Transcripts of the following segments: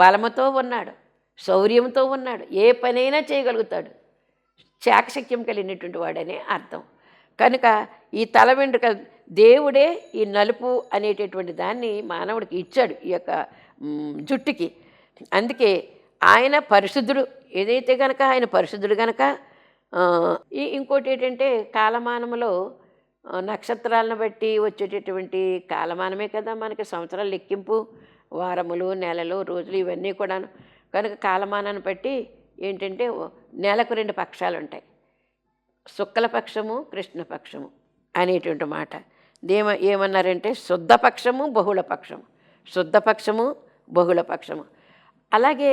బలముతో ఉన్నాడు శౌర్యంతో ఉన్నాడు ఏ పనైనా చేయగలుగుతాడు. చాకశక్యం కలిగినటువంటి వాడనే అర్థం. కనుక ఈ తల వెంట్రుక దేవుడే ఈ నలుపు అనేటటువంటి దాన్ని మానవుడికి ఇచ్చాడు ఈ యొక్క జుట్టుకి. అందుకే ఆయన పరిశుద్ధుడు ఏదైతే కనుక ఆయన పరిశుద్ధుడు కనుక ఈ ఇంకోటి ఏంటంటే కాలమానములో నక్షత్రాలను బట్టి వచ్చేటటువంటి కాలమానమే కదా మనకి సంవత్సరాల లెక్కింపు. వారములు నెలలు రోజులు ఇవన్నీ కూడాను. కనుక కాలమానాన్ని బట్టి ఏంటంటే నెలకు రెండు పక్షాలు ఉంటాయి శుక్లపక్షము కృష్ణపక్షము అనేటువంటి మాట. దేమ ఏమన్నారంటే శుద్ధపక్షము బహుళపక్షము. శుద్ధపక్షము బహుళపక్షము. అలాగే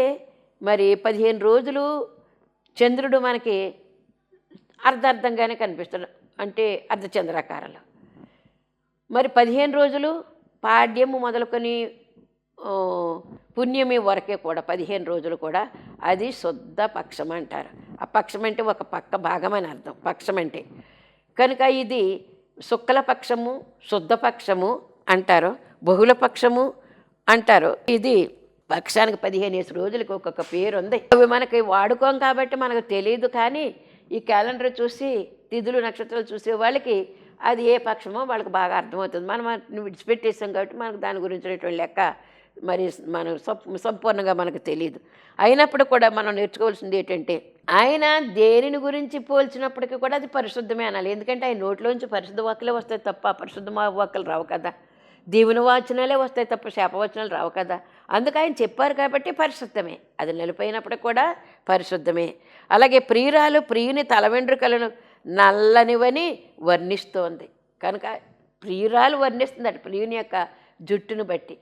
మరి పదిహేను రోజులు చంద్రుడు మనకి అర్ధార్థంగానే కనిపిస్తాడు అంటే అర్ధచంద్రాకారంలో. మరి పదిహేను రోజులు పాడ్యము మొదలుకొని పుణ్యమి వరకే కూడా పదిహేను రోజులు కూడా అది శుద్ధ పక్షం అంటారు. ఆ పక్షం అంటే ఒక పక్క భాగం అని అర్థం పక్షం అంటే. కనుక ఇది శుక్ల పక్షము అంటారు బహుళ పక్షము అంటారు. ఇది పక్షానికి పదిహేను రోజులకి ఒక్కొక్క పేరు ఉంది అవి మనకి వాడుకోం కాబట్టి మనకు తెలియదు కానీ ఈ క్యాలెండర్ చూసి తిథులు నక్షత్రాలు చూసే వాళ్ళకి అది ఏ పక్షమో వాళ్ళకి బాగా అర్థమవుతుంది. మనం విడిచిపెట్టేసాం కాబట్టి మనకు దాని గురించినటువంటి లెక్క మరి మనం సం- సంపూర్ణంగా మనకు తెలియదు అయినప్పుడు కూడా మనం నేర్చుకోవాల్సింది ఏంటంటే ఆయన దేనిని గురించి పోల్చినప్పటికీ కూడా అది పరిశుద్ధమే అనాలి. ఎందుకంటే ఆయన నోట్లోంచి పరిశుద్ధ వాక్కులే వస్తాయి తప్ప పరిశుద్ధ వాక్కులు రావు కదా. దీవుని వాచనాలే వస్తాయి తప్ప శాపవచనాలు రావు కదా. అందుకు ఆయన చెప్పారు కాబట్టి పరిశుద్ధమే. అది నిలిపోయినప్పుడు కూడా పరిశుద్ధమే. అలాగే ప్రియురాలు ప్రియుని తల వెంట్రుకలను నల్లనివని వర్ణిస్తోంది. కనుక ప్రియురాలు వర్ణిస్తుందట ప్రియుని యొక్క జుట్టును బట్టి.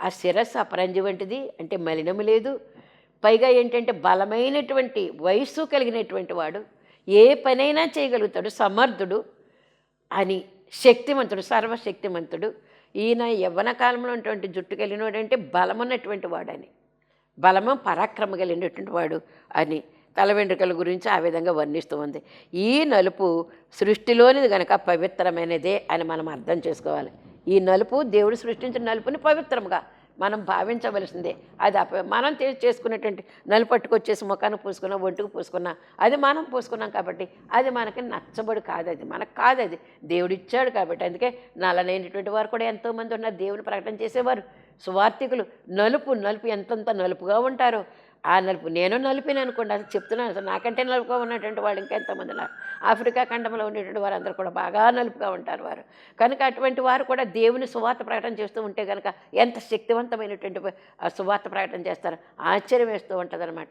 ఆ శిరస్సు అపరంజి వంటిది అంటే మలినము లేదు. పైగా ఏంటంటే బలమైనటువంటి వయస్సు కలిగినటువంటి వాడు ఏ పనైనా చేయగలుగుతాడు సమర్థుడు అని శక్తిమంతుడు సర్వశక్తిమంతుడు. ఈయన యవ్వన కాలంలో ఉన్నటువంటి జుట్టు కలిగినటువంటి అంటే బలమున్నటువంటి వాడని బలము పరాక్రమ కలిగినటువంటి వాడు అని తల వెంట్రుకల గురించి ఆ విధంగా వర్ణిస్తూ ఉంది. ఈ నలుపు సృష్టిలోనిది కనుక పవిత్రమైనదే అని మనం అర్థం చేసుకోవాలి. ఈ నలుపు దేవుడు సృష్టించిన నలుపుని పవిత్రముగా మనం భావించవలసిందే. అది అప మనం చేసుకునేటువంటి నలుపు పట్టుకొచ్చేసి ముఖానికి పూసుకున్నా ఒంటికి పూసుకున్నా అది మనం పూసుకున్నాం కాబట్టి అది మనకి నచ్చబడి కాదు అది మనకు కాదు అది దేవుడు ఇచ్చాడు కాబట్టి అందుకే నలనైనటువంటి వారు కూడా ఎంతోమంది ఉన్నారు దేవుని ప్రకటన చేసేవారు. సువార్థికులు నలుపు నలుపు ఎంతంత నలుపుగా ఉంటారో ఆ నలుపు. నేను నలిపిన అనుకోండి అది చెప్తున్నాను అసలు నాకంటే నలుపుగా ఉన్నటువంటి వాళ్ళు ఇంకెంతమంది ఉన్నారు. ఆఫ్రికా ఖండంలో ఉండేటువంటి వారందరూ కూడా బాగా నలుపుగా ఉంటారు వారు. కనుక అటువంటి వారు కూడా దేవుని సువార్త ప్రకటన చేస్తూ ఉంటే కనుక ఎంత శక్తివంతమైనటువంటి ఆ సువార్త ప్రకటన చేస్తారు ఆశ్చర్యం వేస్తూ ఉంటుందన్నమాట.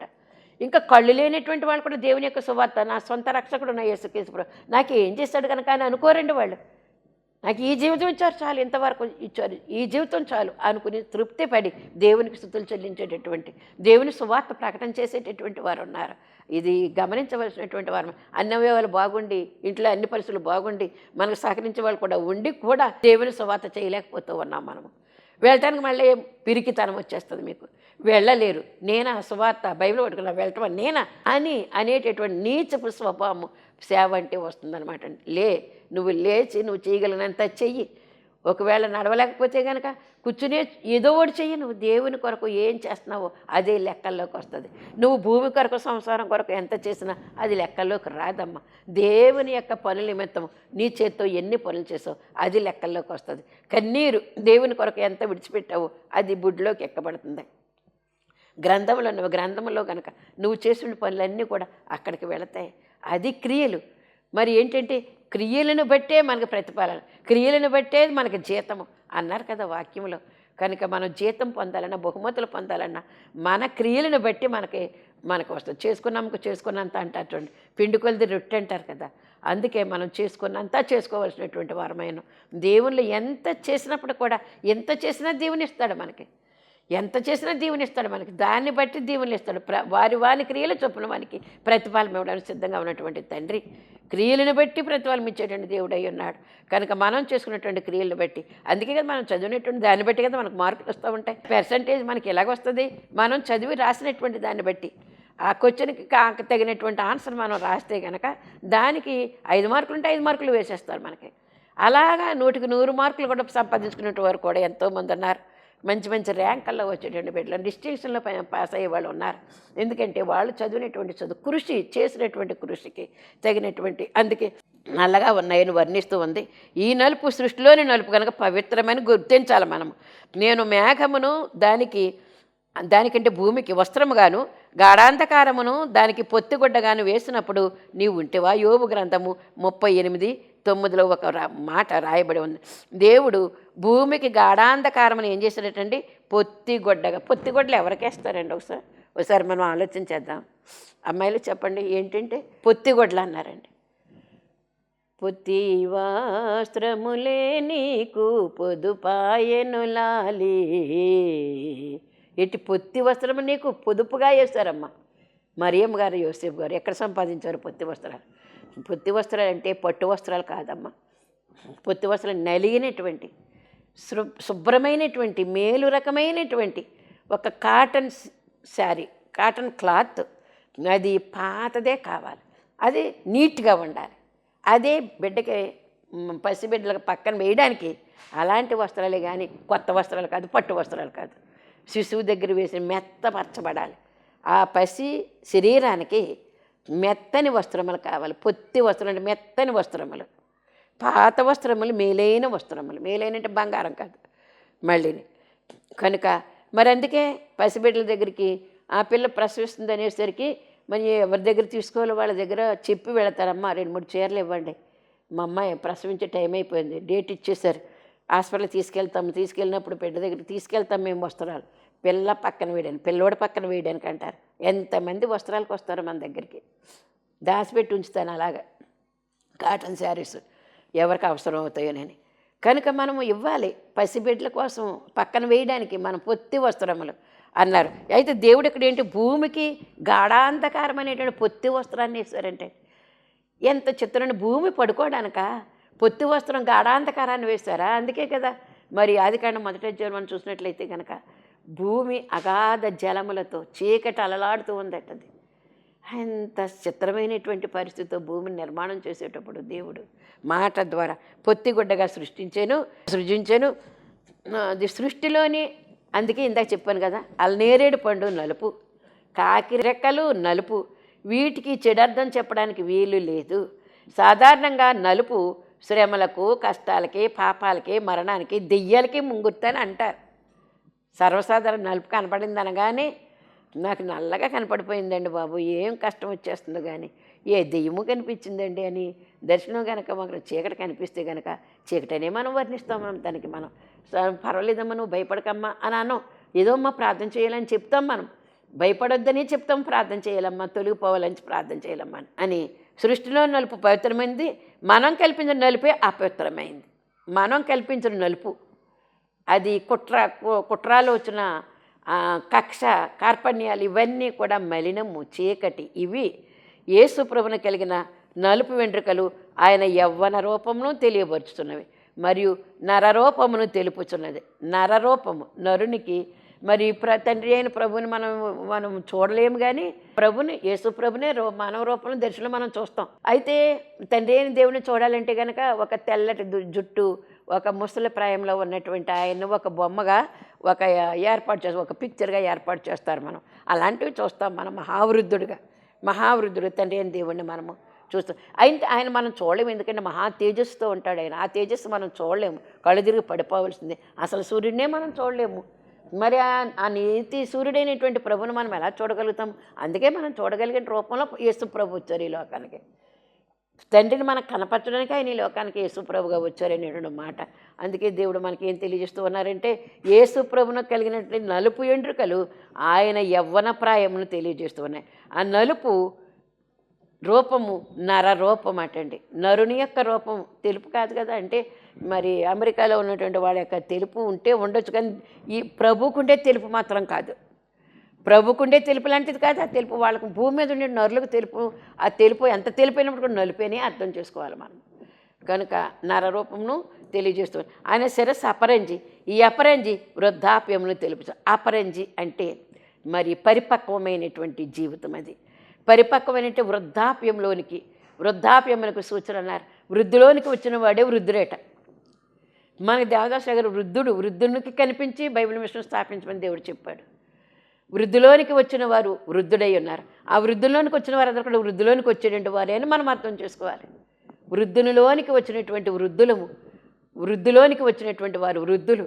ఇంకా కళ్ళు లేనటువంటి వాళ్ళు కూడా దేవుని యొక్క సువార్త నా సొంత రక్షకుడు నా యేసుకేసు నాకు ఏం చేస్తాడు కనుక అని అనుకోరండి వాళ్ళు. నాకు ఈ జీవితం ఇచ్చారు చాలు ఇంతవరకు ఇచ్చారు. ఈ జీవితం చాలు అనుకుని తృప్తి పడి దేవునికి స్థుతులు చెల్లించేటటువంటి దేవుని సువార్త ప్రకటన చేసేటటువంటి వారు ఉన్నారు ఇది గమనించవలసినటువంటి వారు. అన్ని బాగుండి ఇంట్లో అన్ని పరిస్థితులు బాగుండి మనకు సహకరించే వాళ్ళు కూడా ఉండి కూడా దేవుని సువార్త చేయలేకపోతూ ఉన్నాం మనము. వెళ్ళటానికి మళ్ళీ పిరికితనం వచ్చేస్తుంది మీకు. వెళ్ళలేరు. నేనా సువార్త బైబిల్ పట్టుకున్నా వెళ్ళటం నేనా అని అనేటటువంటి నీచపు స్వభావము సేవ అంటే వస్తుందన్నమాట లే నువ్వు లేచి నువ్వు చేయగలిగినంత చెయ్యి. ఒకవేళ నడవలేకపోతే కనుక కూర్చునే ఏదో ఒకటి చెయ్యి. నువ్వు దేవుని కొరకు ఏం చేస్తున్నావో అదే లెక్కల్లోకి వస్తుంది. నువ్వు భూమి కొరకు సంసారం కొరకు ఎంత చేసినా అది లెక్కల్లోకి రాదమ్మా. దేవుని యొక్క పనుల నిమిత్తం నీ చేత్తో ఎన్ని పనులు చేసావు అది లెక్కల్లోకి వస్తుంది. కన్నీరు దేవుని కొరకు ఎంత విడిచిపెట్టావో అది బుడ్లోకి ఎక్కబడుతుంది. గ్రంథంలో నువ్వు గ్రంథంలో కనుక నువ్వు చేసిన పనులన్నీ కూడా అక్కడికి వెళతాయి. అది క్రియలు. మరి ఏంటంటే క్రియలను బట్టే మనకు ప్రతిఫలన క్రియలను బట్టే మనకు జీతము అన్నారు కదా వాక్యంలో కనుక మనం జీతం పొందాలన్నా బహుమతులు పొందాలన్నా మన క్రియలను బట్టి మనకి మనకు వస్తుంది చేసుకున్నాముకు చేసుకున్నంత అంటారు పిండి కొలిది రొట్టె అంటారు కదా అందుకే మనం చేసుకున్నంత చేసుకోవాల్సినటువంటి వారమైన దేవుళ్ళు ఎంత చేసినప్పుడు కూడా ఎంత చేసినా దేవుని ఇస్తాడు మనకి. ఎంత చేసినా దీవుని ఇస్తాడు మనకి. దాన్ని బట్టి దీవుని ఇస్తాడు ప్ర వారి వారి క్రియల చొప్పున మనకి ప్రతిఫలం ఇవ్వడానికి సిద్ధంగా ఉన్నటువంటి తండ్రి. క్రియలను బట్టి ప్రతిఫలం ఇచ్చేటువంటి దేవుడు అయి ఉన్నాడు. కనుక మనం చేసుకున్నటువంటి క్రియలను బట్టి. అందుకే కదా మనం చదివినటువంటి దాన్ని బట్టి కదా మనకు మార్కులు వస్తూ ఉంటాయి. పర్సంటేజ్ మనకి ఎలాగొస్తుంది మనం చదివి రాసినటువంటి దాన్ని బట్టి. ఆ క్వశ్చన్కి కాక తగినటువంటి ఆన్సర్ మనం రాస్తే కనుక దానికి ఐదు మార్కులు ఉంటే ఐదు మార్కులు వేసేస్తారు మనకి. అలాగా నూటికి నూరు మార్కులు కూడా సంపాదించుకునే వారు కూడా ఎంతోమంది ఉన్నారు. మంచి మంచి ర్యాంకల్లో వచ్చేటువంటి బిడ్డలు. డిస్టింక్షన్లో పాస్ అయ్యే వాళ్ళు ఉన్నారు. ఎందుకంటే వాళ్ళు చదివినటువంటి చదువు కృషి చేసినటువంటి కృషికి తగినటువంటి అందుకే నల్లగా ఉన్నాయని వర్ణిస్తూ ఉంది. ఈ నలుపు సృష్టిలోని నలుపు కనుక పవిత్రమని గుర్తించాలి మనం నేను మేఘమును దానికి దానికంటే భూమికి వస్త్రముగాను గాఢాంధకారమును దానికి పొత్తిగుడ్డగాను వేసినప్పుడు నీవు ఉంటేవా? యోగు గ్రంథము ముప్పై ఎనిమిది తొమ్మిదిలో ఒక మాట రాయబడి ఉంది. దేవుడు భూమికి గాఢాంధకారమని ఏం చేశాడటండి? పొత్తిగొడ్డగా పొత్తిగొడ్డలు ఎవరికేస్తారండి ఒకసారి? ఒకసారి మనం ఆలోచించేద్దాం అమ్మాయిలు చెప్పండి ఏంటంటే పొత్తిగొడ్లు అన్నారండి. పొత్తి వాస్త్రములే నీకు పొదుపాయనులాలి ఎట్టి పొత్తి వస్త్రము నీకు పొదుపుగా వేస్తారమ్మా. మరియమ్మ గారు యోసేపు గారు ఎక్కడ సంపాదించారు పొత్తి వస్త్రాలు? పొత్తి వస్త్రాలు అంటే పట్టు వస్త్రాలు కాదమ్మా. పొత్తి వస్త్రాలు నలిగినటువంటి శు శుభ్రమైనటువంటి మేలు రకమైనటువంటి ఒక కాటన్ శారీ కాటన్ క్లాత్ అది పాతదే కావాలి. అది నీట్గా ఉండాలి. అదే బిడ్డకి పసిబిడ్డలకు పక్కన వేయడానికి అలాంటి వస్త్రాలే కానీ కొత్త వస్త్రాలు కాదు పట్టు వస్త్రాలు కాదు. శిశువు దగ్గర వేసి మెత్తపరచబడాలి ఆ పసి శరీరానికి మెత్తని వస్త్రములు కావాలి. పొత్తి వస్త్రం అంటే మెత్తని వస్త్రములు. పాత వస్త్రములు మేలైన వస్త్రములు. మేలైన అంటే బంగారం కాదు మళ్ళీని. కనుక మరి అందుకే పసిబిడ్డల దగ్గరికి ఆ పిల్ల ప్రసవిస్తుంది అనేసరికి మరి ఎవరి దగ్గర తీసుకోవాలి వాళ్ళ దగ్గర చెప్పి వెళతారమ్మా రెండు మూడు చీరలు ఇవ్వండి. మా అమ్మాయి ప్రసవించే టైం అయిపోయింది. డేట్ ఇచ్చేసారు హాస్పిటల్ తీసుకెళ్తాము తీసుకెళ్ళినప్పుడు బిడ్డ దగ్గరికి తీసుకెళ్తాం మేము వస్త్రాలు. పిల్ల పక్కన వేయడానికి పిల్లోడి పక్కన వేయడానికి అంటారు. ఎంతమంది వస్త్రాలకు వస్తారు మన దగ్గరికి. దాచిపెట్టి ఉంచుతాను అలాగా. కాటన్ శారీస్ ఎవరికి అవసరం అవుతాయోనని కనుక మనము ఇవ్వాలి పసిబిడ్డల కోసం పక్కన వేయడానికి మనం పొత్తి వస్త్రములు అన్నారు. అయితే దేవుడు ఇక్కడ ఏంటి? భూమికి గాఢాంధకారం అనేటువంటి పొత్తి వస్త్రాన్ని వేశారంటే. ఎంత చిత్రని భూమి పడుకోవడానిక పొత్తి వస్త్రం గాఢాంధకారాన్ని వేశారా? అందుకే కదా. మరి ఆదికాండం మొదటి అధ్యాయం మనం చూసినట్లయితే కనుక భూమి అగాధ జలములతో చీకటి అలలాడుతూ ఉందటది. ఎంత చిత్రమైనటువంటి పరిస్థితితో భూమిని నిర్మాణం చేసేటప్పుడు దేవుడు మాట ద్వారా పొత్తిగుడ్డగా సృష్టించాను సృజించాను. అది సృష్టిలోని అందుకే ఇందాక చెప్పాను కదా అల్నేరేడు పండు నలుపు కాకిరెక్కలు నలుపు వీటికి చెడర్థం చెప్పడానికి వీలు లేదు. సాధారణంగా నలుపు శ్రమలకు కష్టాలకి పాపాలకి మరణానికి దెయ్యాలకి ముంగుర్తని అంటారు. సర్వసాధారణ నలుపు కనపడింది అనగానే నాకు నల్లగా కనపడిపోయిందండి బాబు. ఏం కష్టం వచ్చేస్తుందో కానీ. ఏ దెయ్యము కనిపించిందండి అని. దర్శనం కనుక మాకు చీకటి కనిపిస్తే కనుక చీకటనే మనం వర్ణిస్తాం మనం దానికి మనం. పర్వాలేదమ్మా నువ్వు భయపడకమ్మా అని అన్నాం. ఏదో అమ్మా ప్రార్థన చేయాలని చెప్తాం మనం. భయపడొద్దని చెప్తాం ప్రార్థన చేయాలమ్మా. తొలగిపోవాలని ప్రార్థన చేయాలమ్మా అని సృష్టిలో నలుపు పవిత్రమైంది. మనం కల్పించిన నలుపే అపవిత్రమైంది. మనం కల్పించిన నలుపు అది కుట్ర కు- వచ్చిన కక్ష కార్పణ్యాలు ఇవన్నీ కూడా మలినము చీకటి. ఇవి యేసుప్రభున కలిగిన నలుపు వెంట్రుకలు ఆయన యవ్వన రూపమును తెలియపరుచుతున్నవి. మరియు నరరూపమును తెలుపుచున్నది. నరరూపము నరునికి. మరి ప్ర తండ్రి అయిన ప్రభుని మనం మనం చూడలేము కానీ ప్రభుని యేసు ప్రభునే రూ మానవ రూపంలో దర్శనం మనం చూస్తాం. అయితే తండ్రి అయిన దేవుని చూడాలంటే కనుక ఒక తెల్లటి జుట్టు ఒక ముసలి ప్రాయంలో ఉన్నటువంటి ఆయన్ని ఒక బొమ్మగా ఒక ఏర్పాటు చేసి ఒక పిక్చర్గా ఏర్పాటు చేస్తారు మనం. అలాంటివి చూస్తాం మనం మహావృద్ధుడిగా. మహావృద్ధుడు తండ్రి అని దేవుణ్ణి మనము చూస్తాం. అయితే ఆయన మనం చూడలేము ఎందుకంటే మహా తేజస్సుతో ఉంటాడు ఆయన. ఆ తేజస్సు మనం చూడలేము. కళ్ళు తిరిగి పడిపోవలసిందే. అసలు సూర్యుడినే మనం చూడలేము. మరి ఆ- ఆ నీతి సూర్యుడైనటువంటి ప్రభుని మనం ఎలా చూడగలుగుతాం? అందుకే మనం చూడగలిగిన రూపంలో యేసు ప్రభు వచ్చారు ఈ లోకానికి. తండ్రిని మనకు కనపరచడానికి ఆయన ఈ లోకానికి యేసుప్రభుగా వచ్చారనేటువంటి మాట. అందుకే దేవుడు మనకి ఏం తెలియజేస్తూ ఉన్నారంటే యేసుప్రభును కలిగినటువంటి నలుపు ఎండ్రుకలు ఆయన యవ్వన ప్రాయమును తెలియజేస్తూ ఉన్నాయి. ఆ నలుపు రూపము నర రూపం అటండి నరుని యొక్క రూపం తెలుపు కాదు కదా అంటే మరి అమెరికాలో ఉన్నటువంటి వాళ్ళ యొక్క తెలుపు ఉంటే ఉండొచ్చు కానీ ఈ ప్రభుకుంటే తెలుపు మాత్రం కాదు. ప్రభుకుండే తెలుపు లాంటిది కాదు ఆ తెలుపు వాళ్ళకు భూమి మీద ఉండే నరులకు తెలుపు ఆ తెలుపు ఎంత తెలుపైనప్పుడు కూడా నలిపేనే అర్థం చేసుకోవాలి మనం. కనుక నరరూపమును తెలియజేస్తూ ఆయన శిరస్సు అపరంజి. ఈ అపరంజి వృద్ధాప్యమును తెలుపు అపరంజి అంటే మరి పరిపక్వమైనటువంటి జీవితం అది. పరిపక్వమైన వృద్ధాప్యంలోనికి వృద్ధాప్యములకు సూచన అన్నారు. వృద్ధిలోనికి వచ్చిన వాడే వృద్ధుడేట. మన దేవదాస్ గారు వృద్ధుడు వృద్ధునికి కనిపించి బైబిల్ మిషన్ స్థాపించమని దేవుడు చెప్పాడు. వృద్ధిలోనికి వచ్చిన వారు వృద్ధుడై ఉన్నారు. ఆ వృద్ధుల్లోనికి వచ్చిన వారు అందరూ కూడా వృద్ధిలోనికి వచ్చేటువంటి వారే అని మనం అర్థం చేసుకోవాలి. వృద్ధునిలోనికి వచ్చినటువంటి వృద్ధులము వృద్ధిలోనికి వచ్చినటువంటి వారు వృద్ధులు.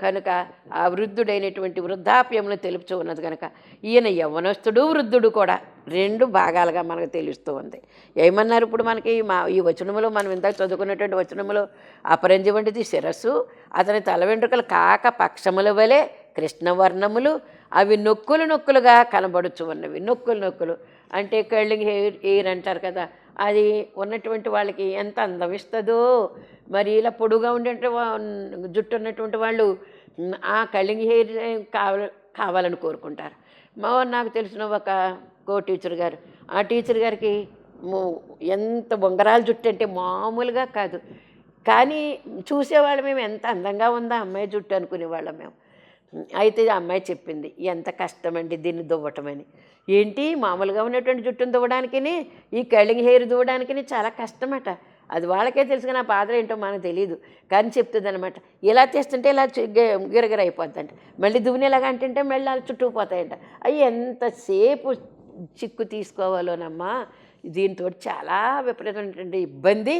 కనుక ఆ వృద్ధుడైనటువంటి వృద్ధాప్యమును తెలుపుతూ ఉన్నది కనుక ఈయన యవనస్తుడు వృద్ధుడు కూడా రెండు భాగాలుగా మనకు తెలుస్తూ ఉంది. ఏమన్నారు ఇప్పుడు మనకి మా ఈ వచనములో మనం ఇందాక చదువుకున్నటువంటి వచనములో అపరంజి వంటిది శిరస్సు అతని తల వెంట్రుకలు కాక పక్షముల వలె కృష్ణవర్ణములు అవి నొక్కులు నొక్కులుగా కనబడుచు ఉన్నవి. నొక్కులు నొక్కులు. అంటే కళ్ళింగ్ హెయిర్ ఎయిర్ అంటారు కదా అది ఉన్నటువంటి వాళ్ళకి ఎంత అందం ఇస్తుందో మరి ఇలా పొడుగా ఉండే జుట్టు ఉన్నటువంటి వాళ్ళు ఆ కళ్ళింగ్ హెయిర్ కావాలి కావాలని కోరుకుంటారు. మా నాకు తెలిసిన ఒక కో టీచర్ గారు ఆ టీచర్ గారికి ఎంత బొంగరాల జుట్టు అంటే మామూలుగా కాదు. కానీ చూసేవాళ్ళం మేము ఎంత అందంగా ఉందా అమ్మాయి జుట్టు అనుకునేవాళ్ళం మేము. అయితే ఆ అమ్మాయి చెప్పింది ఎంత కష్టమండి దీన్ని దువ్వటమని. ఏంటి? మామూలుగా ఉన్నటువంటి జుట్టును దువ్వడానికి ఈ కళ్ళింగ్ హెయిర్ దువ్వడానికి చాలా కష్టమట. అది వాళ్ళకే తెలుసు కానీ ఆ బాధ ఏంటో మనకు తెలియదు కానీ చెప్తుంది అనమాట ఇలా తీస్తుంటే ఇలా గిరగిర అయిపోద్దంట. మళ్ళీ దువ్వునేలాగా అంటుంటే మళ్ళీ అలా చుట్టుకుపోతాయంట అవి ఎంతసేపు చిక్కు తీసుకోవాలోనమ్మా. దీంతో చాలా విపరీతమైనటువంటి ఇబ్బంది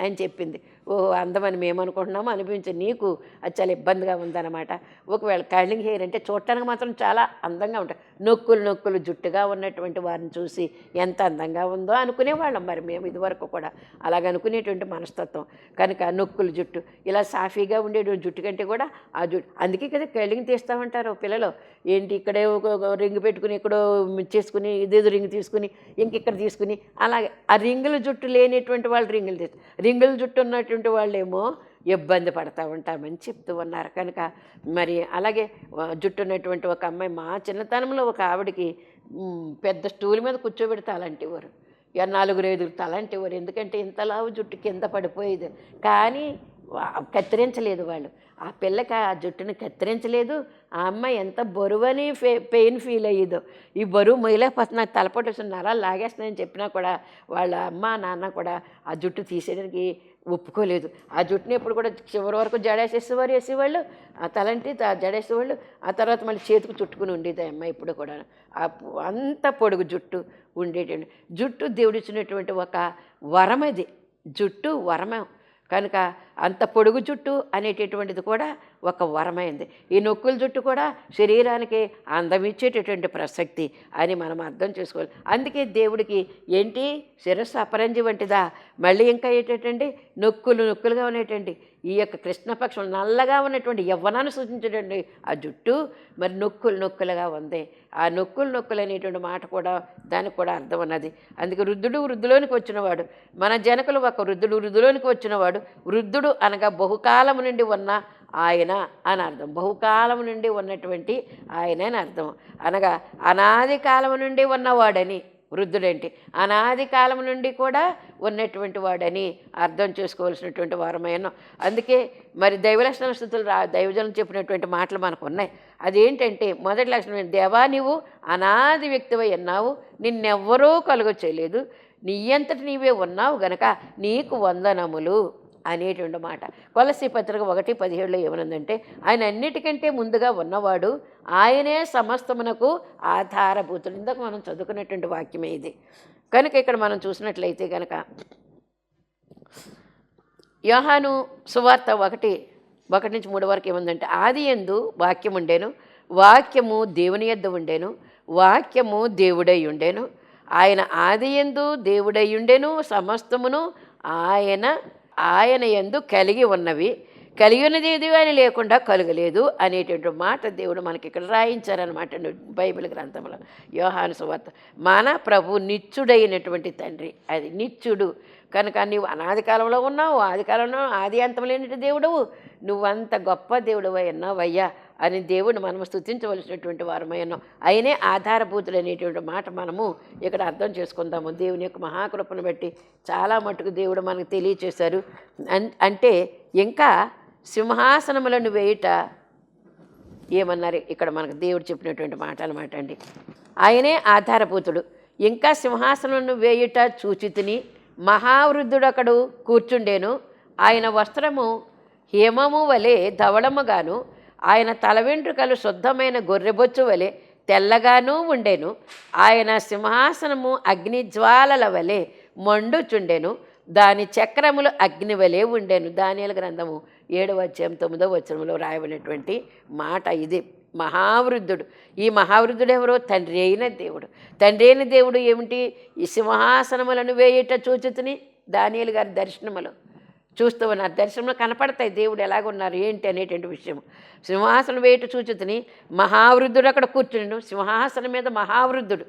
అని చెప్పింది. ఓ అందమని మేము అనుకుంటున్నాము అనిపించి నీకు అది చాలా ఇబ్బందిగా ఉందన్నమాట. ఒకవేళ కర్లింగ్ హెయిర్ అంటే చూడటానికి మాత్రం చాలా అందంగా ఉంటాయి. నొక్కులు నొక్కులు జుట్టుగా ఉన్నటువంటి వారిని చూసి ఎంత అందంగా ఉందో అనుకునేవాళ్ళం మరి మేము ఇదివరకు కూడా. అలాగ అనుకునేటువంటి మనస్తత్వం. కనుక నొక్కులు జుట్టు ఇలా సాఫీగా ఉండేటువంటి జుట్టు కంటే కూడా ఆ జుట్టు అందుకే కదా కళ్ళింగ్ తీస్తామంటారు పిల్లలు. ఏంటి ఇక్కడే ఒక ఒక రింగ్ పెట్టుకుని ఇక్కడో చేసుకుని ఇదేదో రింగ్ తీసుకుని ఇంక ఇక్కడ తీసుకుని అలాగే ఆ రింగుల జుట్టు లేనటువంటి వాళ్ళు రింగులు తీస్తారు రింగుల జుట్టు ఉన్నటువంటి వాళ్ళేమో ఇబ్బంది పడతా ఉంటామని చెప్తూ ఉన్నారు. కనుక మరి అలాగే జుట్టున్నటువంటి జుట్టు ఉన్నటువంటి ఒక అమ్మాయి మా చిన్నతనంలో ఒక ఆవిడకి పెద్ద స్టూల్ మీద కూర్చోబెడితే అలాంటివారు. ఇక నలుగురు ఐదుగురు తలంటేవారు ఎందుకంటే ఇంతలావు జుట్టు కింద పడిపోయేది. కానీ కత్తిరించలేదు వాళ్ళు. ఆ పిల్లకి ఆ జుట్టుని కత్తిరించలేదు. ఆ అమ్మాయి ఎంత బరువని ఫే పెయిన్ ఫీల్ అయ్యేదో. ఈ బరువు మొయ్యలేకపోతున్నా నాకు తలపోటు వస్తుంది నరాలు లాగేస్తున్నాయని చెప్పినా కూడా వాళ్ళ అమ్మ నాన్న కూడా ఆ జుట్టు తీసేయడానికి ఒప్పుకోలేదు. ఆ జుట్టుని ఎప్పుడు కూడా చివరి వరకు జడేసేసేవారు వేసేవాళ్ళు ఆ తలంటి త- జడేసేవాళ్ళు ఆ తర్వాత మళ్ళీ చేతికి చుట్టుకుని ఉండేది అమ్మ అమ్మాయి ఇప్పుడు కూడా. ఆ అంత పొడుగు జుట్టు ఉండేటండి జుట్టు దేవుడిచ్చినటువంటి ఒక వరం అది జుట్టు వరమే. కనుక అంత పొడుగు జుట్టు అనేటటువంటిది కూడా ఒక వరమైంది. ఈ నొక్కుల జుట్టు కూడా శరీరానికి అందమిచ్చేటటువంటి ప్రసక్తి అని మనం అర్థం చేసుకోవాలి. అందుకే దేవుడికి ఏంటి? శిరస్సు అపరంజి వంటిదా? మళ్ళీ ఇంకా ఏంటంటే నొక్కులు నొక్కులుగా ఉండేటండి. ఈ యొక్క కృష్ణపక్షం నల్లగా ఉన్నటువంటి యవ్వనాన్ని సూచించడండి ఆ జుట్టు మరి నొక్కులు నొక్కులుగా ఉంది. ఆ నొక్కులు నొక్కులు అనేటువంటి మాట కూడా దానికి కూడా అర్థం ఉన్నది. అందుకే వృద్ధుడు వృద్ధులోనికి వచ్చినవాడు మన జనకులు ఒక వృద్ధుడు వృద్ధులోనికి వచ్చినవాడు వృద్ధుడు అనగా బహుకాలము నుండి ఉన్న ఆయన అని అర్థం. బహుకాలం నుండి ఉన్నటువంటి ఆయన అని అర్థం. అనగా అనాది కాలం నుండి ఉన్నవాడని వృద్ధుడంటే? అనాది కాలం నుండి కూడా ఉన్నటువంటి వాడని అర్థం చేసుకోవాల్సినటువంటి వారమైన అందుకే మరి దైవ లక్షణ స్థుతులు రా దైవజనం చెప్పినటువంటి మాటలు మనకు ఉన్నాయి అదేంటంటే మొదటి లక్షణం దేవా నీవు అనాది వ్యక్తివై ఉన్నావు. నిన్నెవ్వరూ కలుగొచ్చేయలేదు నీ అంతటి నీవే ఉన్నావు గనక నీకు వందనములు. అనేటువంటి మాట. కొలసి పత్రిక ఒకటి పదిహేడులో ఏమనుందంటే ఆయన అన్నిటికంటే ముందుగా ఉన్నవాడు ఆయనే సమస్తమునకు ఆధారభూతుడు. ఇందాక మనం చదువుకున్నటువంటి వాక్యమే ఇది. కనుక ఇక్కడ మనం చూసినట్లయితే కనుక యోహాను సువార్త ఒకటి ఒకటి నుంచి మూడు వరకు ఏముందంటే ఆది ఎందు వాక్యం ఉండేను వాక్యము దేవుని యొద్ద ఉండేను వాక్యము దేవుడై ఉండేను. ఆయన ఆది ఎందు దేవుడై ఉండెను సమస్తమును ఆయన ఆయన ఎందు కలిగి ఉన్నవి. కలిగి ఉన్నది ఏది అని లేకుండా కలగలేదు అనేటువంటి మాట దేవుడు మనకి ఇక్కడ రాయించారనమాట బైబిల్ గ్రంథంలో. యోహాను సువార్త. మన ప్రభు నిత్యుడైనటువంటి తండ్రి. అది నిత్యుడు. కనుక నీవు అనాది కాలంలో ఉన్నావు ఆది కాలంలో ఆది అంతం లేనటువంటి దేవుడవు. నువ్వంత గొప్ప దేవుడు ఉన్నావయ్యా అని దేవుణ్ణి మనము స్థుతించవలసినటువంటి వారమై ఉన్నాం. అయినే ఆధారభూతులు అనేటువంటి మాట మనము ఇక్కడ అర్థం చేసుకుందాము. దేవుని యొక్క మహాకృపను బట్టి చాలా మటుకు దేవుడు మనకు తెలియచేశారు. అంటే ఇంకా సింహాసనములను వేయుట ఏమన్నారు? ఇక్కడ మనకు దేవుడు చెప్పినటువంటి మాట అనమాట అండి. ఆయనే ఆధారభూతుడు. ఇంకా సింహాసనమును వేయుట చూచితిని మహావృద్ధుడు కూర్చుండేను. ఆయన వస్త్రము హిమము వలె ధవళముగాను ఆయన తల వెంట్రుకలు శుద్ధమైన గొర్రెబొచ్చు వలె తెల్లగానూ ఉండెను. ఆయన సింహాసనము అగ్నిజ్వాలల వలె మండుచుండెను. దాని చక్రములు అగ్ని వలె ఉండెను. దానియల గ్రంథము ఏడవ అధ్యాయం తొమ్మిదవ వచనంలో రాయబడినటువంటి మాట ఇది. మహావృద్ధుడు. ఈ మహావృద్ధుడు ఎవరో? తండ్రి అయిన దేవుడు. తండ్రి అయిన దేవుడు ఏమిటి? ఈ సింహాసనములను వేయట చూచుతుని దానియలు గారి దర్శనములు. చూస్తూ ఉన్నారు దర్శనంలో కనపడతాయి దేవుడు ఎలాగున్నారు ఏంటి అనేటువంటి విషయం. సింహాసనం వేటు చూచుతుని మహావృద్ధుడు అక్కడ కూర్చుండు సింహాసనం మీద మహావృద్ధుడు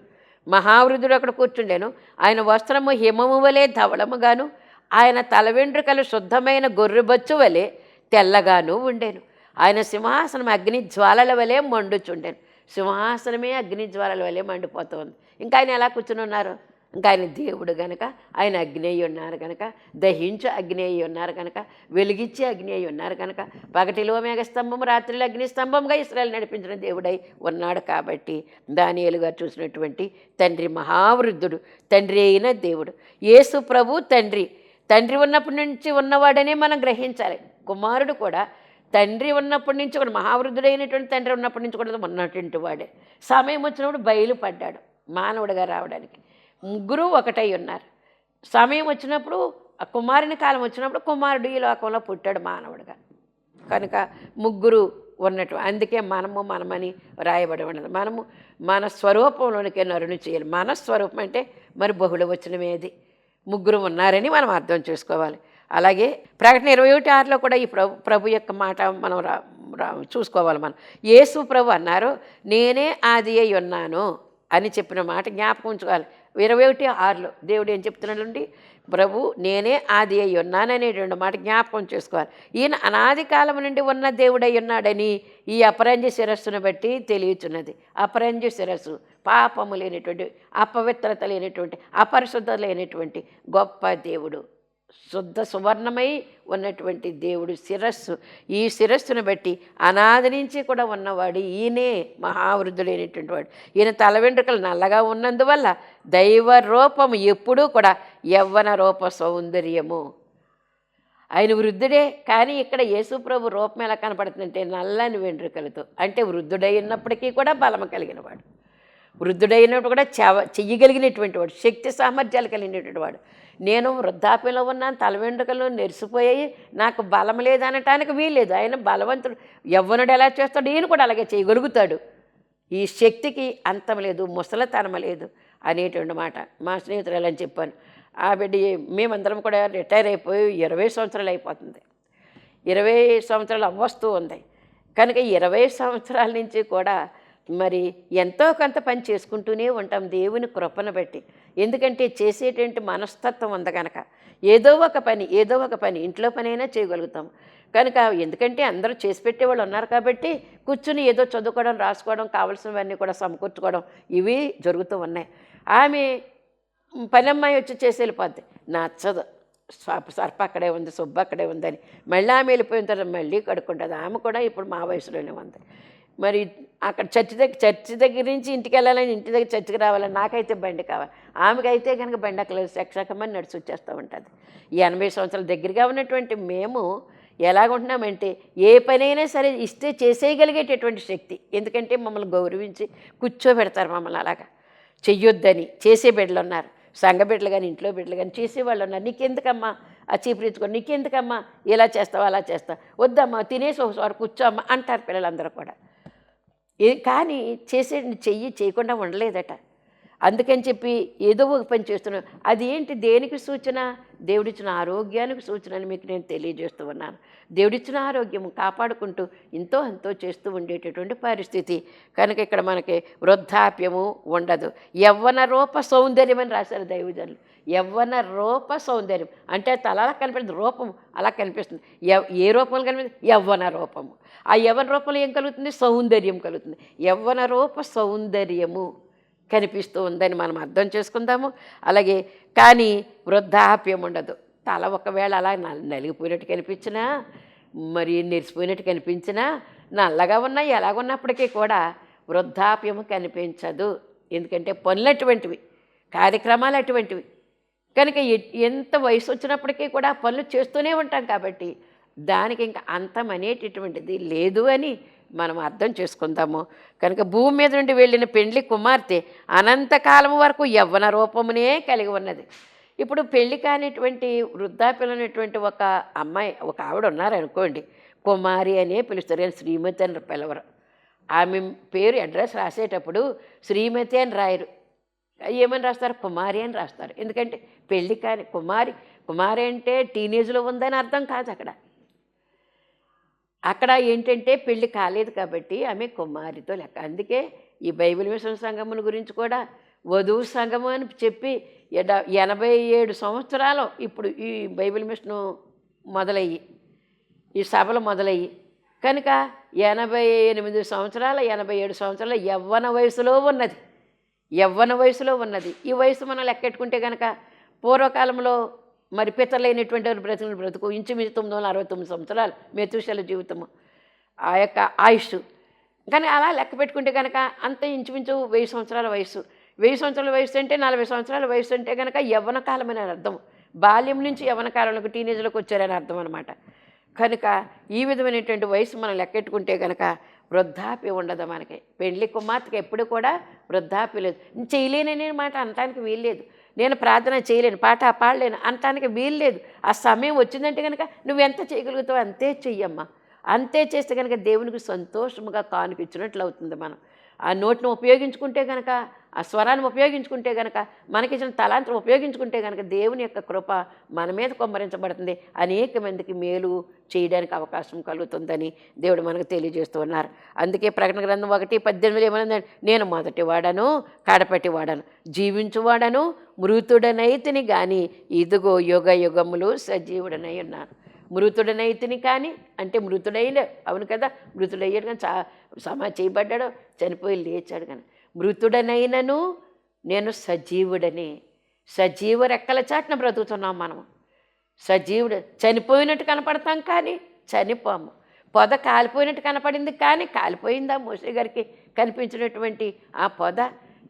మహావృద్ధుడు అక్కడ కూర్చుండేను. ఆయన వస్త్రము హిమము వలె ధవళముగాను ఆయన తల వెంట్రుకలు శుద్ధమైన గొర్రెబచ్చు వలె తెల్లగాను ఉండేను. ఆయన సింహాసనం అగ్ని జ్వాలల వలె మండుచుండెను. సింహాసనమే అగ్ని జ్వాలల వలె మండిపోతుంది. ఇంకా ఆయన ఎలా కూర్చుని ఉన్నారు? ఇంకా ఆయన దేవుడు గనక ఆయన అగ్ని ఉన్నారు కనుక దహించు అగ్నేయి ఉన్నారు కనుక వెలిగించే అగ్ని ఉన్నారు కనుక పగటిలో మేఘస్తంభం రాత్రిలో అగ్ని స్తంభంగా ఇస్రాయల్ నడిపించిన దేవుడై ఉన్నాడు కాబట్టి దానియేలుగా చూసినటువంటి తండ్రి మహావృద్ధుడు తండ్రి అయిన దేవుడు. యేసు ప్రభు తండ్రి. తండ్రి ఉన్నప్పటి నుంచి ఉన్నవాడనే మనం గ్రహించాలి. కుమారుడు కూడా తండ్రి ఉన్నప్పటి నుంచి కూడా మహావృద్ధుడైనటువంటి తండ్రి ఉన్నప్పటి నుంచి కూడా ఉన్నటువంటి వాడే. సమయం వచ్చినప్పుడు బయలుపడ్డాడు మానవుడిగా రావడానికి. ముగ్గురు ఒకటై ఉన్నారు. సమయం వచ్చినప్పుడు ఆ కుమారుని కాలం వచ్చినప్పుడు కుమారుడు ఈ లోకంలో పుట్టాడు మానవుడుగా. కనుక ముగ్గురు ఉన్నట్టు అందుకే మనము మనమని రాయబడి ఉన్నది. మనము మన స్వరూపంలోనికే నరుని చేయాలి. మన స్వరూపం అంటే మరి బహుళ వచనమేది ముగ్గురు ఉన్నారని మనం అర్థం చేసుకోవాలి. అలాగే ప్రకటన ఇరవై ఒకటి ఆరులో కూడా ఈ ప్రభు ప్రభు యొక్క మాట మనం రా రా చూసుకోవాలి మనం. యేసు ప్రభు అన్నారు నేనే ఆది అయి ఉన్నాను అని చెప్పిన మాట జ్ఞాపకం ఉంచుకోవాలి. ఇరవై ఒకటి ఆరులో దేవుడు ఏం చెప్తున్నాడండి? ప్రభు నేనే ఆది అయి ఉన్నాననేటువంటి మాట జ్ఞాపకం చేసుకోవాలి. ఈయన అనాది కాలం నుండి ఉన్న దేవుడై ఉన్నాడని ఈ అపరంజ శిరస్సును బట్టి తెలియచున్నది. అపరంజ శిరస్సు పాపము లేనటువంటి అపవిత్రత లేనటువంటి అపరిశుద్ధత లేనటువంటి గొప్ప దేవుడు. శుద్ధ సువర్ణమై ఉన్నటువంటి దేవుడు శిరస్సు. ఈ శిరస్సును బట్టి అనాది నుంచి కూడా ఉన్నవాడు ఈయనే మహావృద్ధుడైనటువంటి వాడు. ఈయన తల వెంట్రుకలు నల్లగా ఉన్నందువల్ల దైవ రూపము ఎప్పుడూ కూడా యవ్వన రూప సౌందర్యము. ఆయన వృద్ధుడే కానీ ఇక్కడ యేసుప్రభు రూపం ఎలా కనపడుతుందంటే నల్లని వెంట్రుకలతో. అంటే వృద్ధుడై ఉన్నప్పటికీ కూడా బలము కలిగిన వాడు వృద్ధుడైనప్పుడు కూడా చెవ చెయ్యగలిగినటువంటి వాడు శక్తి సామర్థ్యాలు కలిగినటువంటి వాడు. నేను వృద్ధాప్యంలో ఉన్నాను తల వెంట్రుకలు నెరిసిపోయాయి నాకు బలం లేదనటానికి వీల్లేదు. ఆయన బలవంతుడు. యవ్వనుడు ఎలా చేస్తాడు? ఈయన కూడా అలాగే చేయగలుగుతాడు. ఈ శక్తికి అంతం లేదు ముసలతనం లేదు అనేటువంటి మాట మా స్నేహితులు అని చెప్పాను ఆ బిడ్డ మేమందరం కూడా రిటైర్ అయిపోయి ఇరవై సంవత్సరాలు అయిపోతుంది. ఇరవై సంవత్సరాలు అవ్వస్తూ ఉంది. కనుక ఇరవై సంవత్సరాల నుంచి కూడా మరి ఎంతో కొంత పని చేసుకుంటూనే ఉంటాం. దేవుని కృపను బట్టి. ఎందుకంటే చేసేటువంటి మనస్తత్వం ఉంది కనుక ఏదో ఒక పని ఏదో ఒక పని ఇంట్లో పని అయినా చేయగలుగుతాం. కనుక ఎందుకంటే అందరూ చేసి పెట్టేవాళ్ళు ఉన్నారు కాబట్టి కూర్చుని ఏదో చదువుకోవడం రాసుకోవడం కావాల్సినవన్నీ కూడా సమకూర్చుకోవడం ఇవి జరుగుతూ ఉన్నాయి. ఆమె పని అమ్మాయి వచ్చి చేసి వెళ్ళిపోద్ది. నచ్చదు. సర్ప సర్ప అక్కడే ఉంది సుబ్బ అక్కడే ఉందని. మళ్ళీ ఆమె వెళ్ళిపోయిన తర్వాత మళ్ళీ కడుక్కుంటుంది. ఆమె కూడా ఇప్పుడు మా వయసులోనే ఉంది. మరి అక్కడ చర్చి దగ్గర చర్చి దగ్గర నుంచి ఇంటికి వెళ్ళాలని ఇంటి దగ్గర చర్చికి రావాలని నాకైతే బండి కావాలి. ఆమెకైతే కనుక బండి అక్కడ శక్షకమని నడిచి వచ్చేస్తూ ఉంటుంది. ఈ ఎనభై సంవత్సరాల దగ్గరగా ఉన్నటువంటి మేము ఎలాగుంటున్నామంటే ఏ పనైనా సరే ఇస్తే చేసేయగలిగేటటువంటి శక్తి. ఎందుకంటే మమ్మల్ని గౌరవించి కూర్చోబెడతారు మమ్మల్ని అలాగా. చెయ్యొద్దని చేసే బిడ్డలు ఉన్నారు. సంఘ బిడ్డలు కానీ ఇంట్లో బిడ్డలు కానీ చేసేవాళ్ళు ఉన్నారు. నీకెందుకమ్మా? ఆ చీపురించుకొని నీకెందుకమ్మా? ఇలా చేస్తావు? అలా చేస్తావు? వద్దమ్మా తినేసి ఒకసారి కూర్చోమ్మా అంటారు పిల్లలందరూ కూడా. ఏ కానీ చేసే చెయ్యి చేయకుండా ఉండలేదట. అందుకని చెప్పి ఏదో ఒక పని చేస్తున్నాను అది ఏంటి? దేనికి సూచన? దేవుడిచ్చిన ఆరోగ్యానికి సూచన అని మీకు నేను తెలియజేస్తూ ఉన్నాను. దేవుడిచ్చిన ఆరోగ్యం కాపాడుకుంటూ ఎంతో ఎంతో చేస్తూ ఉండేటటువంటి పరిస్థితి. కనుక ఇక్కడ మనకి వృద్ధాప్యము ఉండదు. యవ్వన రూప సౌందర్యం అని రాశారు దైవజనులు. యవ్వన రూప సౌందర్యం. అంటే తల కనిపిస్తుంది రూపం అలా కనిపిస్తుంది. ఎవ్ ఏ రూపంలో కనిపిస్తుంది? యవ్వన రూపము. ఆ యవ్వన రూపంలో ఏం కలుగుతుంది? సౌందర్యం కలుగుతుంది. యవ్వన రూప సౌందర్యము. కనిపిస్తూ ఉందని మనం అర్థం చేసుకుందాము. అలాగే కానీ వృద్ధాప్యం ఉండదు. తల ఒకవేళ అలా నలిగిపోయినట్టు కనిపించినా మరి నెరిసిపోయినట్టు కనిపించినా నల్లగా ఉన్నా ఎలాగున్నప్పటికీ కూడా వృద్ధాప్యం కనిపించదు. ఎందుకంటే పనులు అటువంటివి కార్యక్రమాలు అటువంటివి. కనుక ఎంత వయసు వచ్చినప్పటికీ కూడా పనులు చేస్తూనే ఉంటాం కాబట్టి దానికి ఇంకా అంతం అనేటటువంటిది లేదు అని మనం అర్థం చేసుకుందాము. కనుక భూమి మీద నుండి వెళ్ళిన పెండ్లి కుమార్తె అనంతకాలం వరకు యవ్వన రూపమునే కలిగి ఉన్నది. ఇప్పుడు పెళ్ళి కానిటువంటి వృద్ధాప్యులైనటువంటి ఒక అమ్మాయి ఒక ఆవిడ ఉన్నారనుకోండి కుమారి అనే పిలుస్తారు. కానీ శ్రీమతి అని పిలవరు. ఆమె పేరు అడ్రస్ రాసేటప్పుడు శ్రీమతి అని రాయరు. ఏమని రాస్తారు? కుమారి అని రాస్తారు. ఎందుకంటే పెళ్ళి కాని కుమారి కుమారి అంటే టీనేజ్లో ఉందని అర్థం కాదు అక్కడ. అక్కడ ఏంటంటే పెళ్ళి కాలేదు కాబట్టి ఆమె కుమారితో లెక్క. అందుకే ఈ బైబిల్ మిషన్ సంఘముల గురించి కూడా వధువు సంఘము అని చెప్పి ఎనభై ఏడు సంవత్సరాలు ఇప్పుడు ఈ బైబిల్ మిషన్ మొదలయ్యి ఈ సభలు మొదలయ్యి. కనుక ఎనభై ఎనిమిది సంవత్సరాల ఎనభై ఏడు సంవత్సరాల యవ్వన వయసులో ఉన్నది. యవ్వన వయసులో ఉన్నది. ఈ వయసు మనం లెక్కెట్టుకుంటే కనుక పూర్వకాలంలో మరి పితలైనటువంటి వారు బ్రతుకులు బ్రతుకు. ఇంచుమించు తొమ్మిది వందల అరవై తొమ్మిది సంవత్సరాలు మెతుశల జీవితము. ఆ యొక్క ఆయుష్. కానీ అలా లెక్క పెట్టుకుంటే కనుక అంత ఇంచుమించు వెయ్యి సంవత్సరాల వయసు వెయ్యి సంవత్సరాల వయసు అంటే నలభై సంవత్సరాల వయసు అంటే కనుక యవ్వన కాలం అర్థం. బాల్యం నుంచి యవ్వన కాలంలోకి టీనేజ్లోకి వచ్చారని అర్థం అనమాట కనుక ఈ విధమైనటువంటి వయసు మనం లెక్కెట్టుకుంటే కనుక వృద్ధాప్య ఉండదు మనకి. పెళ్ళి కుమార్తెకి ఎప్పుడు కూడా వృద్ధాప్య లేదు. చేయలేననే మాట అనటానికి వీల్లేదు. నేను ప్రార్థన చేయలేను పాట పాడలేను అనటానికి వీల్లేదు ఆ సమయం వచ్చిందంటే కనుక నువ్వెంత చేయగలుగుతావు చేయగలుగుతావో అంతే చెయ్యమ్మా. అంతే చేస్తే కనుక దేవునికి సంతోషముగా కానుక ఇచ్చినట్లు అవుతుంది మనం. ఆ నోటిని ఉపయోగించుకుంటే కనుక ఆ స్వరాన్ని ఉపయోగించుకుంటే కనుక మనకిచ్చిన తలాంతరం ఉపయోగించుకుంటే కనుక దేవుని యొక్క కృప మన మీద కొమ్మరించబడుతుంది. అనేక మందికి మేలు చేయడానికి అవకాశం కలుగుతుందని దేవుడు మనకు తెలియజేస్తున్నారు అందుకే ప్రకటన గ్రంథం ఒకటి పద్దెనిమిది ఏమైనా నేను మొదటి వాడను కడపటి వాడను జీవించువాడను మృతుడనైతిని కానీ ఇదిగో యుగ యుగములు సజీవుడనై ఉన్నాను మృతుడనైతిని కానీ అంటే మృతుడైన అవును కదా మృతుడయ్యాడు కానీ చా సమా చేయబడ్డాడు చనిపోయి లేచాడు కానీ. మృతుడనైనను నేను సజీవుడని సజీవ రెక్కల చాటున బ్రతుకుతున్నాం మనము. సజీవుడు చనిపోయినట్టు కనపడతాం కానీ చనిపోము. పొద కాలిపోయినట్టు కనపడింది కానీ కాలిపోయిందా? మోసే గారికి కనిపించినటువంటి ఆ పొద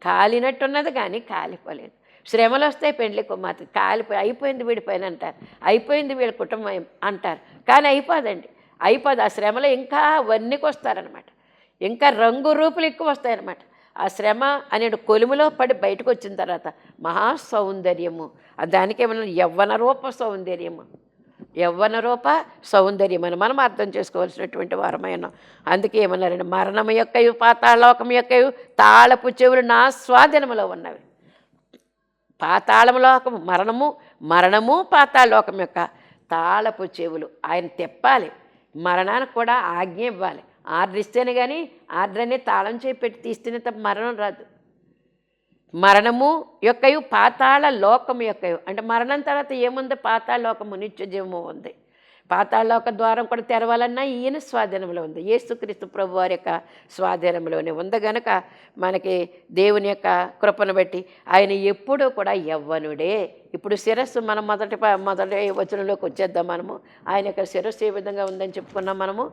కాలినట్టున్నది కానీ కాలిపోలేదు. శ్రమలు వస్తాయి పెండ్లి కుమార్తె. కాలిపోయి అయిపోయింది వీడి పైన అంటారు. అయిపోయింది వీళ్ళ కుటుంబం అంటారు. కానీ అయిపోదండి. అయిపోదు. ఆ శ్రమలో ఇంకా వన్నీకి వస్తారనమాట ఇంకా రంగు రూపులు ఎక్కువ వస్తాయన్నమాట ఆ శ్రమ అనే కొలుములో పడి బయటకు వచ్చిన తర్వాత మహా సౌందర్యము ఆ దానికేమన్నా యవ్వన రూప సౌందర్యము. యవ్వన రూప సౌందర్యం అని మనం అర్థం చేసుకోవాల్సినటువంటి వారమైన అందుకే ఏమన్నారండి మరణము యొక్కయు పాతాళలోకం యొక్కయు తాళపు చెవులు నా స్వాధీనములో ఉన్నవి. పాతాళములోకము మరణము మరణము పాతాళలోకం యొక్క తాళపు చెవులు. ఆయన తెప్పాలి. మరణానికి కూడా ఆజ్ఞ ఇవ్వాలి. ఆర్డర్ ఇస్తేనే కానీ ఆర్డర్ అనేది తాళం చేయి పెట్టి తీస్తేనే తప్ప మరణం రాదు. మరణము యొక్కయు పాతాళ లోకము యొక్కయు. అంటే మరణం తర్వాత ఏముంది? పాతాళ లోకము నిత్య జీవము ఉంది. పాతాళలోక ద్వారం కూడా తెరవాలన్నా ఈయన స్వాధీనంలో ఉంది. యేసుక్రీస్తు ప్రభు వారి యొక్క స్వాధీనంలోనే ఉంది. గనక మనకి దేవుని యొక్క కృపను బట్టి ఆయన ఎప్పుడూ కూడా యవ్వనుడే. ఇప్పుడు శిరస్సు మనం మొదటి మొదటి వచనంలోకి వచ్చేద్దాం మనము. ఆయన యొక్క శిరస్సు ఏ విధంగా ఉందని చెప్పుకున్నాం మనము?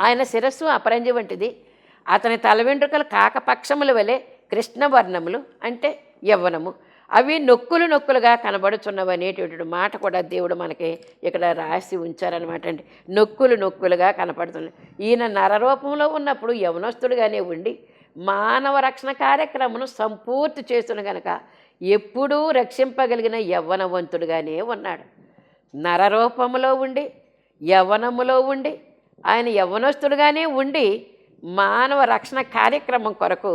ఆయన శిరస్సు అపరంజి వంటిది. అతని తల వెంట్రుకలు కాకపక్షముల వలె కృష్ణవర్ణములు అంటే యవ్వనము. అవి నొక్కులు నొక్కులుగా కనబడుచున్నవి అనేటటువంటి మాట కూడా దేవుడు మనకి ఇక్కడ రాసి ఉంచారనమాట అండి. నొక్కులు నొక్కులుగా కనపడుతున్నాయి ఈయన నరరూపంలో ఉన్నప్పుడు యవనస్తుడుగానే ఉండి మానవ రక్షణ కార్యక్రమను సంపూర్తి చేస్తున్న గనక ఎప్పుడూ రక్షింపగలిగిన యవ్వనవంతుడుగానే ఉన్నాడు. నరరూపములో ఉండి యవ్వనములో ఉండి ఆయన యవ్వనస్తుడుగానే ఉండి మానవ రక్షణ కార్యక్రమం కొరకు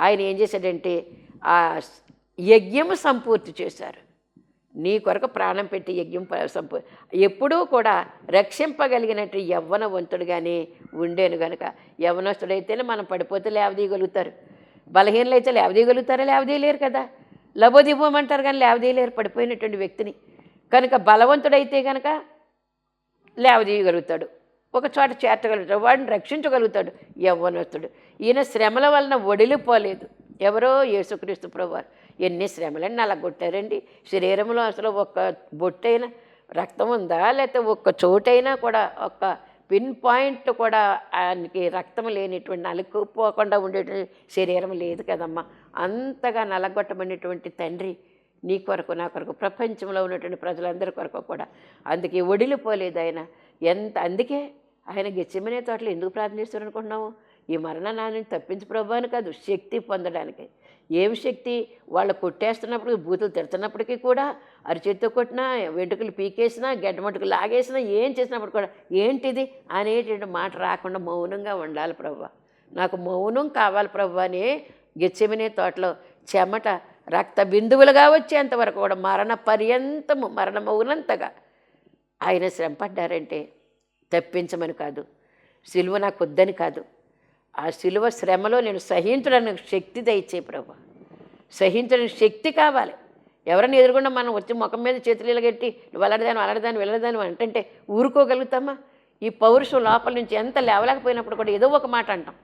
ఆయన ఏం చేశాడంటే ఆ యజ్ఞము సంపూర్తి చేశారు. నీ కొరకు ప్రాణం పెట్టి యజ్ఞం ప- సంపూ ఎప్పుడూ కూడా రక్షింపగలిగినట్టు యవ్వనవంతుడుగానే ఉండేను గనుక యవ్వనస్తుడైతేనే మనం పడిపోతే లేవదీయగలుగుతారు. బలహీనలు అయితే లేవదీయగలుగుతారా? లేవదీయలేరు కదా. లబోదివ్వమంటారు కానీ లేవదీయలేరు పడిపోయినటువంటి వ్యక్తిని. కనుక బలవంతుడైతే కనుక లేవదీయగలుగుతాడు. ఒక చోట చేర్చగలుగుతాడు వాడిని రక్షించగలుగుతాడు యవ్వనస్తుడు. ఈయన శ్రమల వలన ఒడిలిపోలేదు. ఎవరో యేసుక్రీస్తు ప్రభువారు. ఎన్ని శ్రమలని నలగొట్టారండి. శరీరంలో అసలు ఒక్క బొట్టైనా రక్తం ఉందా? లేకపోతే ఒక్క చోటైనా కూడా ఒక్క పిన్ పాయింట్ కూడా ఆయనకి రక్తం లేనిటువంటి నలుకుపోకుండా ఉండేటువంటి శరీరం లేదు కదమ్మా. అంతగా నలగొట్టమనేటువంటి తండ్రి నీ కొరకు నా కొరకు ప్రపంచంలో ఉన్నటువంటి ప్రజలందరి కొరకు కూడా. అందుకే ఒడిలిపోలేదు ఆయన. ఎంత అందుకే ఆయన గెచ్చమనే తోటలో ఎందుకు ప్రార్థన చేస్తారు అనుకుంటున్నాము ఈ మరణ నాన్ని తప్పించి ప్రభు కాదు శక్తి పొందడానికి. ఏమి శక్తి? వాళ్ళు కొట్టేస్తున్నప్పుడు బూతులు తిడుతున్నప్పటికీ కూడా అరిచేత్తో కొట్టినా వెంట్రుకలు పీకేసినా గడ్డమట్టుకు లాగేసినా ఏం చేసినప్పుడు కూడా ఏంటిది అనేటువంటి మాట రాకుండా మౌనంగా ఉండాలి ప్రభు నాకు మౌనం కావాలి ప్రభు అని గెచ్చమినే తోటలో చెమట రక్త బిందువులుగా వచ్చేంత వరకు కూడా మరణ పర్యంతము మరణమవునంతగా ఆయన శ్రమపడ్డారంటే తప్పించమని కాదు. సిలువ నాకు వద్దని కాదు. ఆ సిలువ శ్రమలో నేను సహించడానికి శక్తి దయచే ప్రభు. సహించడానికి శక్తి కావాలి. ఎవరైనా ఎదురుకుండా మనం వచ్చి ముఖం మీద చేతులు ఇలాగెట్టి వెళ్ళడదాని వెళ్ళడదాని వెళ్ళడదాని అంటే ఊరుకోగలుగుతామా? ఈ పౌరుషం లోపల నుంచి ఎంత లేవలేకపోయినప్పుడు కూడా ఏదో ఒక మాట అంటాం.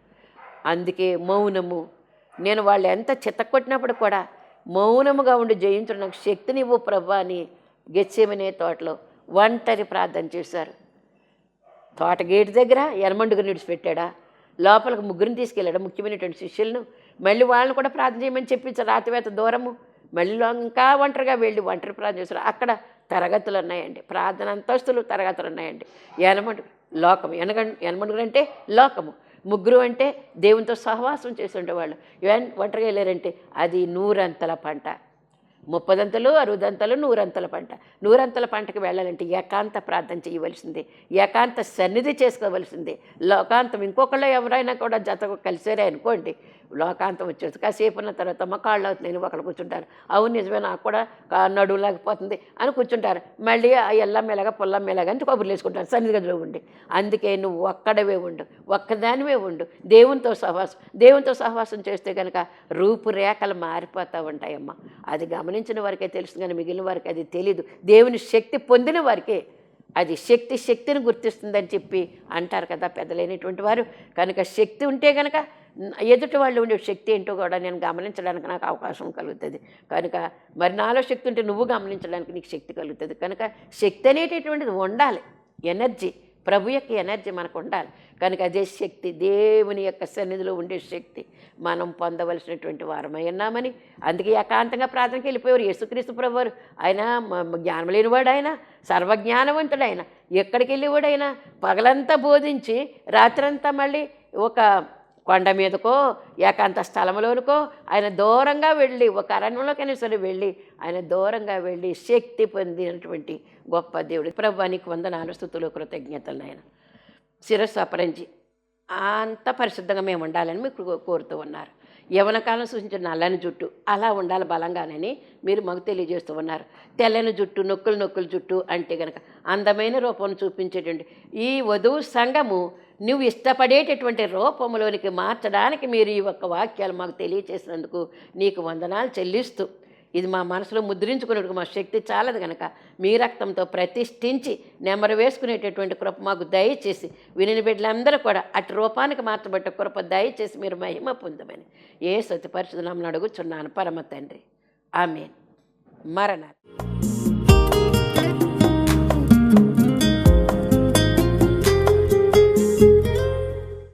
అందుకే మౌనము. నేను వాళ్ళు ఎంత చిత్తకొట్టినప్పుడు కూడా మౌనముగా ఉండి జయించడం నాకు శక్తినివ్వు ప్రభా అని గెచ్చేమనే తోటలో ఒంటరి ప్రార్థన చేశారు. తోట గేటు దగ్గర ఎనమండుగా నిడిచిపెట్టాడా? లోపలికి ముగ్గురిని తీసుకెళ్ళాడు ముఖ్యమైనటువంటి శిష్యులను. మళ్ళీ వాళ్ళని కూడా ప్రార్థన చేయమని చెప్పించారు రాతివేత దూరము. మళ్ళీ ఇంకా ఒంటరిగా వెళ్ళి ఒంటరి ప్రార్థన చేస్తారు అక్కడ తరగతులు ఉన్నాయండి. ప్రార్థన అంతస్తులు తరగతులు ఉన్నాయండి. ఎనమండు లోకము ఎనగ ఎనమడుగురు అంటే లోకము. ముగ్గురు అంటే దేవునితో సహవాసం చేసి ఉండేవాళ్ళు. ఇవన్నీ ఒంటరిగా వెళ్ళారంటే అది నూరంతల పంట. ముప్పదంతలు అరుదంతలు నూరంతల పంట. నూరంతల పంటకు వెళ్ళాలంటే ఏకాంత ప్రార్థన చేయవలసిందే. ఏకాంత సన్నిధి చేసుకోవలసిందే. లోకాంతం ఇంకొకళ్ళు ఎవరైనా కూడా జత కలిసారే అనుకోండి లోకాంతం వచ్చేసి కాసేపు ఉన్న తర్వాత అమ్మ కాళ్ళు అవుతున్నాయి ఒకళ్ళు కూర్చుంటారు. అవును నిజమే నాకు కూడా నడువు లేకపోతుంది అని కూర్చుంటారు. మళ్ళీ ఆ ఎల్లం మెలగ పొల్లం మెలగ అని కబుర్లు వేసుకుంటారు సన్నిధి గదిలో ఉండి. అందుకే నువ్వు ఒక్కడవే ఉండు ఒక్కదానివే ఉండు. దేవునితో సహవాసం దేవునితో సహవాసం చేస్తే కనుక రూపురేఖలు మారిపోతూ ఉంటాయమ్మా. అది గమనించిన వారికే తెలుసు కానీ మిగిలిన వారికి అది తెలీదు. దేవుని శక్తి పొందిన వారికే అది శక్తి శక్తిని గుర్తిస్తుందని చెప్పి అంటారు కదా పెద్దలైనటువంటి వారు. కనుక శక్తి ఉంటే కనుక ఎదుటి వాళ్ళు ఉండే శక్తి ఏంటో కూడా నేను గమనించడానికి నాకు అవకాశం కలుగుతుంది. కనుక మరి నాలో శక్తి ఉంటే నువ్వు గమనించడానికి నీకు శక్తి కలుగుతుంది. కనుక శక్తి అనేటటువంటిది ఉండాలి. ఎనర్జీ ప్రభు యొక్క ఎనర్జీ మనకు ఉండాలి. కనుక అదే శక్తి దేవుని యొక్క సన్నిధిలో ఉండే శక్తి మనం పొందవలసినటువంటి వారమై ఉన్నామని అందుకే ఏకాంతంగా ప్రార్థనకి వెళ్ళిపోయారు యేసుక్రీస్తు ప్రభు వారు ఆయన జ్ఞానం లేనివాడు ఆయన సర్వజ్ఞానవంతుడు ఆయన ఎక్కడికి వెళ్ళేవాడు ఆయన పగలంతా బోధించి రాత్రంతా మళ్ళీ ఒక కొండ మీదకో ఏకాంత స్థలంలోనికో ఆయన దూరంగా వెళ్ళి ఒక అరణ్యంలోకైనా సరే వెళ్ళి ఆయన దూరంగా వెళ్ళి శక్తి పొందినటువంటి గొప్ప దేవుడు. ప్రభానికి వందనాలు స్థుతులు కృతజ్ఞతలు ఆయన శిరస్సు అపరంజి అంత పరిశుద్ధంగా మేము ఉండాలని మీకు కోరుతూ ఉన్నారు. యవన కాలం సూచించిన నల్లని జుట్టు అలా ఉండాలి బలంగానని మీరు మాకు తెలియజేస్తూ ఉన్నారు. తెల్లని జుట్టు నొక్కులు నొక్కులు జుట్టు అంటే కనుక అందమైన రూపం చూపించేటువంటి ఈ వధువు సంఘము నువ్వు ఇష్టపడేటటువంటి రూపంలోనికి మార్చడానికి మీరు ఈ ఒక్క వాక్యాలు మాకు తెలియచేసినందుకు నీకు వందనాలు చెల్లిస్తూ ఇది మా మనసులో ముద్రించుకునేందుకు మా శక్తి చాలదు కనుక మీ రక్తంతో ప్రతిష్ఠించి నెమరు వేసుకునేటటువంటి కృప మాకు దయచేసి విని బిడ్డలందరూ కూడా అటు రూపానికి మార్చబట్టే కృప దయచేసి మీరు మహిమ పొందమని ఏ సతి పరిశుధనామని అడుగుచున్నాను. పరమ తండ్రి. ఆమె మరణాలు.